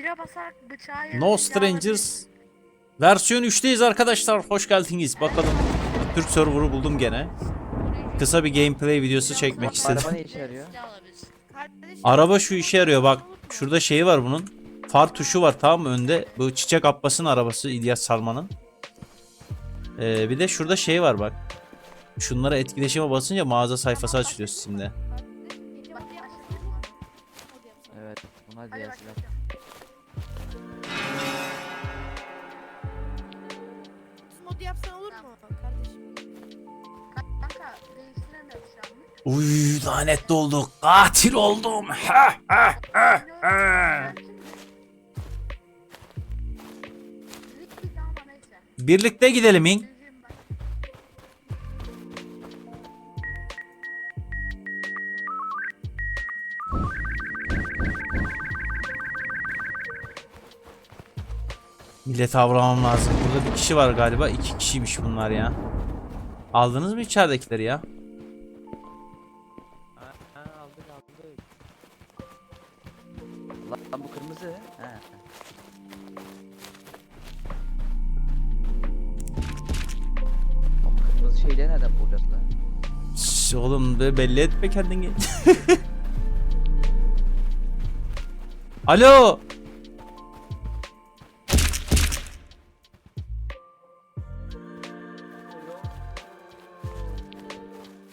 Bire basarak bıçağı No Strangers versiyon 3'teyiz arkadaşlar. Hoş geldiniz. Bakalım Türk server'ı buldum gene. Kısa bir gameplay videosu çekmek istedim. Araba ne işe yarıyor? Kardeşim, Araba şu işe yarıyor bak. Şurada şeyi var bunun. Far tuşu var tamam mı önde. Bu Çiçek Abbas'ın arabası İlyas Salman'ın. Ee, bir de şurada şey var bak. Şunlara etkileşime basınca mağaza sayfası açılıyor Steam'de. Evet. Bunlar diğer silah. Mod yapsan olur mu kardeşim? Kanka değiştiremiyoruz şu an. Uy lanetli olduk. Katil oldum. Ha, ha, ha, ha. Birlikte gidelim in. Millet avlamam lazım. Burada bir kişi var galiba. İki kişiymiş bunlar ya. Aldınız mı içeridekileri ya? Ha, aldık aldık. Lan bu kırmızı. He. Kırmızı şeyleri nereden bulacağız lan? Şş, oğlum be belli etme kendini. Alo.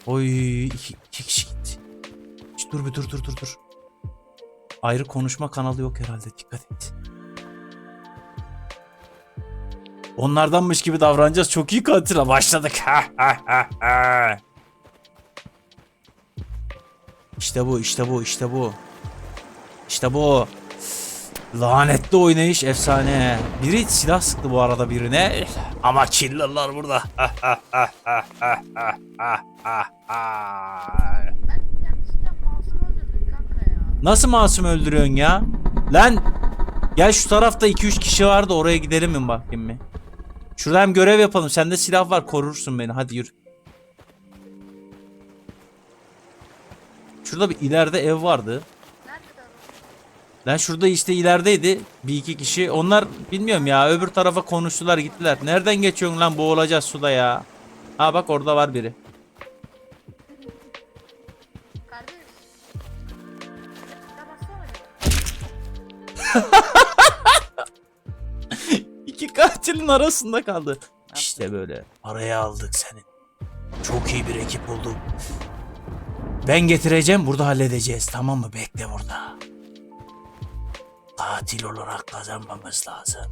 Oy iki, iki kişi gitti. Şş, dur bir dur dur dur dur. Ayrı konuşma kanalı yok herhalde dikkat et. Onlardanmış gibi davranacağız. Çok iyi katile başladık. Ha ha ha ha. İşte bu, işte bu, işte bu. İşte bu. Lanetli oynayış efsane. Biri silah sıktı bu arada birine. Ama killerlar burada. Nasıl masum öldürüyorsun ya? Lan gel şu tarafta 2-3 kişi vardı oraya gidelim mi bakayım mı? Şurada hem görev yapalım. Sende silah var korursun beni. Hadi yürü. Şurada bir ileride ev vardı. Lan şurada işte ilerideydi bir iki kişi. Onlar bilmiyorum ya öbür tarafa konuştular gittiler. Nereden geçiyorsun lan boğulacağız suda ya. Ha bak orada var biri. İki katilin arasında kaldı. İşte böyle. Araya aldık seni. Çok iyi bir ekip olduk. Ben getireceğim burada halledeceğiz tamam mı? Bekle burada. Katil olarak kazanmamız lazım.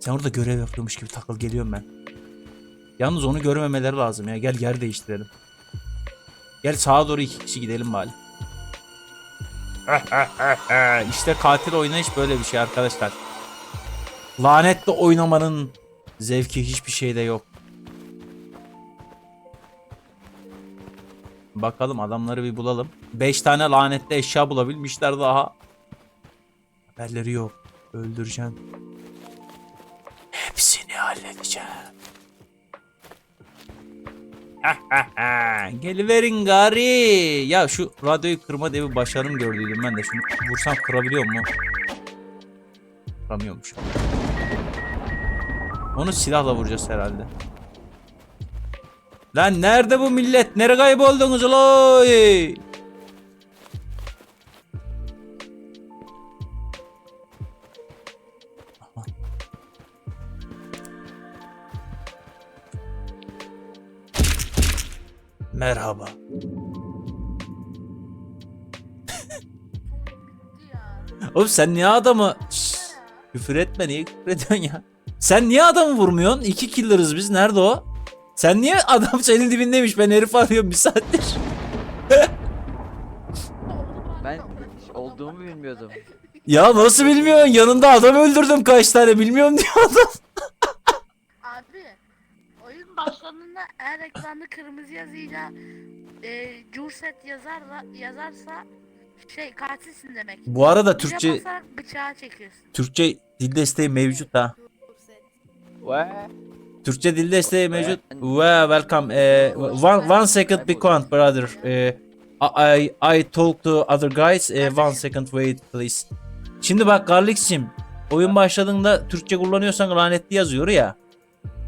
Sen orada görev yapıyormuş gibi takıl geliyorum ben. Yalnız onu görmemeleri lazım ya. Gel yer değiştirelim. Gel sağa doğru iki kişi gidelim bari. işte katil oynayış böyle bir şey arkadaşlar. Lanetle oynamanın zevki hiçbir şeyde yok. Bakalım adamları bir bulalım. 5 tane lanetli eşya bulabilmişler daha. Haberleri yok. Öldüreceğim. Hepsini halledeceğim. Geliverin gari. Ya şu radyoyu kırma bir başarım gördüydüm ben de. Şunu vursam kırabiliyor mu? Kıramıyormuş. Onu silahla vuracağız herhalde. Lan nerede bu millet? Nereye kayboldunuz loy? Merhaba. Oğlum sen niye adamı... Şşş, küfür etme niye küfür ediyorsun ya? Sen niye adamı vurmuyorsun? İki killer'ız biz. Nerede o? Sen niye adam senin dibindeymiş? Ben herif arıyorum bir saattir. Ben hiç olduğumu bilmiyordum. Ya nasıl bilmiyorsun? Yanında adam öldürdüm kaç tane bilmiyorum diyor adam. Abi. Oyun başladığında eğer ekranda kırmızı yazıyla e, Curset yazarla, yazarsa şey katilsin demek. Bu arada Bire Türkçe basarak bıçağı çekiyorsun. Türkçe dil desteği mevcut ha. Ve Türkçe dil desteği mevcut. Well, welcome. Eh, one, one second be quiet brother. Eh, I, I talk to other guys. Eh, one second wait please. Şimdi bak Garlix'cim oyun başladığında Türkçe kullanıyorsan lanetli yazıyor ya.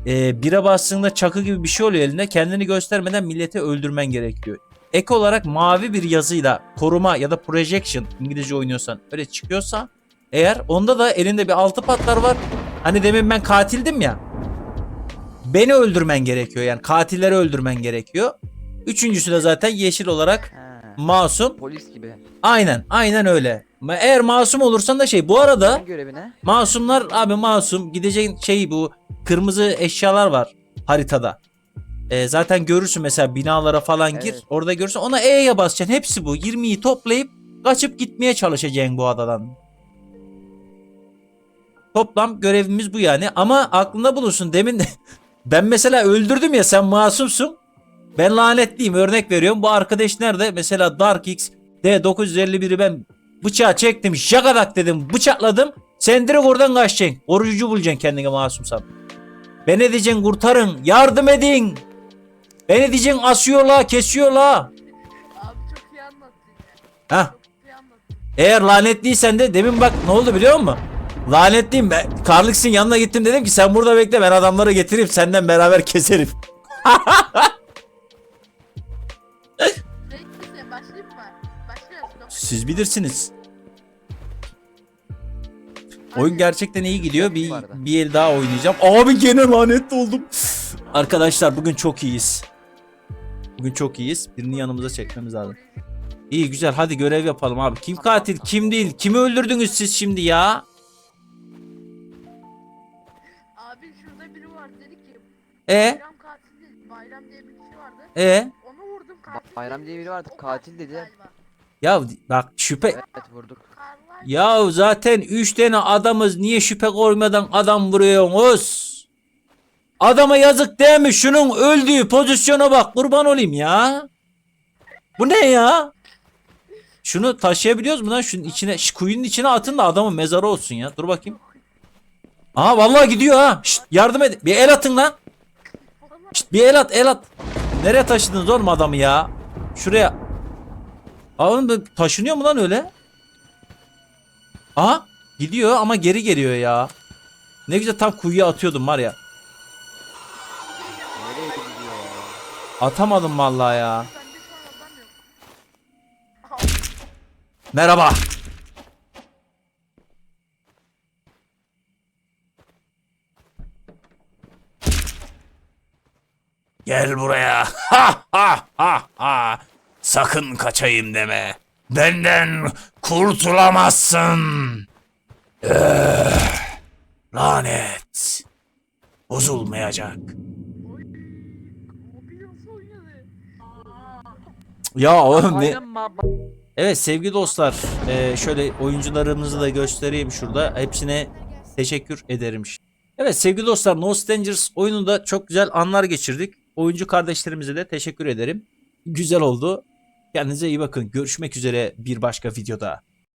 E, bire bastığında çakı gibi bir şey oluyor elinde. Kendini göstermeden milleti öldürmen gerekiyor. Ek olarak mavi bir yazıyla koruma ya da projection İngilizce oynuyorsan öyle çıkıyorsa eğer onda da elinde bir altı patlar var. Hani demin ben katildim ya. Beni öldürmen gerekiyor yani katilleri öldürmen gerekiyor. Üçüncüsü de zaten yeşil olarak Ha. masum. Polis gibi. Aynen aynen öyle. Eğer masum olursan da şey bu arada görevine. masumlar abi masum gideceğin şey bu kırmızı eşyalar var haritada. Ee, zaten görürsün mesela binalara falan gir Evet. orada görürsün ona E'ye basacaksın hepsi bu 20'yi toplayıp kaçıp gitmeye çalışacaksın bu adadan. Toplam görevimiz bu yani ama aklında bulunsun demin ben mesela öldürdüm ya sen masumsun. Ben lanetliyim örnek veriyorum. Bu arkadaş nerede? Mesela Dark X D951'i ben bıçağı çektim. Şakadak dedim. Bıçakladım. Sen direkt oradan kaçacaksın. Orucu bulacaksın kendine masumsan. Ben ne diyeceksin kurtarın. Yardım edin. Beni diyeceksin asıyorlar kesiyorlar. Abi çok iyi anlattın ya. Heh. Çok iyi anlattın. Eğer lanetliysen de demin bak ne oldu biliyor musun? Lanetliyim ben. Karlıksın yanına gittim dedim ki sen burada bekle ben adamları getirip senden beraber keserim. Siz bilirsiniz. Oyun gerçekten iyi gidiyor. Bir, bir el daha oynayacağım. Abi gene lanetli oldum. Arkadaşlar bugün çok iyiyiz. Bugün çok iyiyiz. Birini yanımıza çekmemiz lazım. İyi güzel hadi görev yapalım abi. Kim katil kim değil? Kimi öldürdünüz siz şimdi ya? E Bayram katil değil. Bayram diye bir kişi vardı. e Onu vurdum katil. Bayram diye biri vardı, O katil dedi. galiba. ya bak şüphe Evet vurduk. Karlar Ya zaten 3 tane adamız niye şüphe koymadan adam vuruyorsunuz? Adama yazık değil mi? Şunun öldüğü pozisyona bak kurban olayım ya. Bu ne ya? Şunu taşıyabiliyoruz mu lan? Şunun içine, şu kuyunun içine atın da adamın mezarı olsun ya. Dur bakayım. Aa vallahi gidiyor ha. Şşt, yardım edin. Bir el atın lan. Şşt, bir el at, el at. Nereye taşıdınız oğlum adamı ya? Şuraya. Aa oğlum taşınıyor mu lan öyle? Aha gidiyor ama geri geliyor ya. Ne güzel tam kuyuya atıyordum var ya. Atamadım vallahi ya. Merhaba. Gel buraya. Ha ha ha ha. Sakın kaçayım deme. Benden kurtulamazsın. Eh, lanet. Bozulmayacak. Ya oğlum ne? Evet sevgili dostlar eee, şöyle oyuncularımızı da göstereyim şurada. Hepsine teşekkür ederim. Evet sevgili dostlar No Strangers oyununda çok güzel anlar geçirdik. Oyuncu kardeşlerimize de teşekkür ederim. Güzel oldu. Kendinize iyi bakın. Görüşmek üzere bir başka videoda.